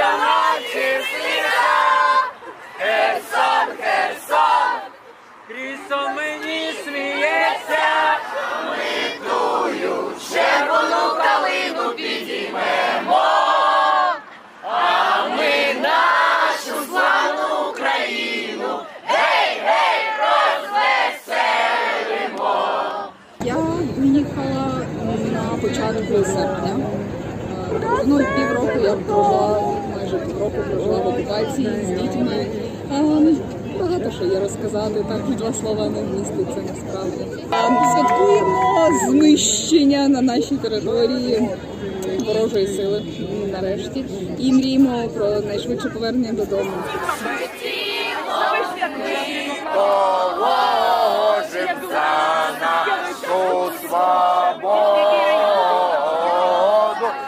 Національні світа, Херсон, Херсон, Крізь мені сміється, ми тую червону калину підіймемо, а ми нашу славну Україну. Гей, гей, розвеселимо. Я їхала на початку серпня. Е, ну, півроку я прожила півроку прожила в окупації з дітьми. Ем, Багато що є розказати, так і два слова не вміститься насправді. Святкуємо знищення на нашій території ворожої сили нарешті і мріємо про найшвидше повернення додому.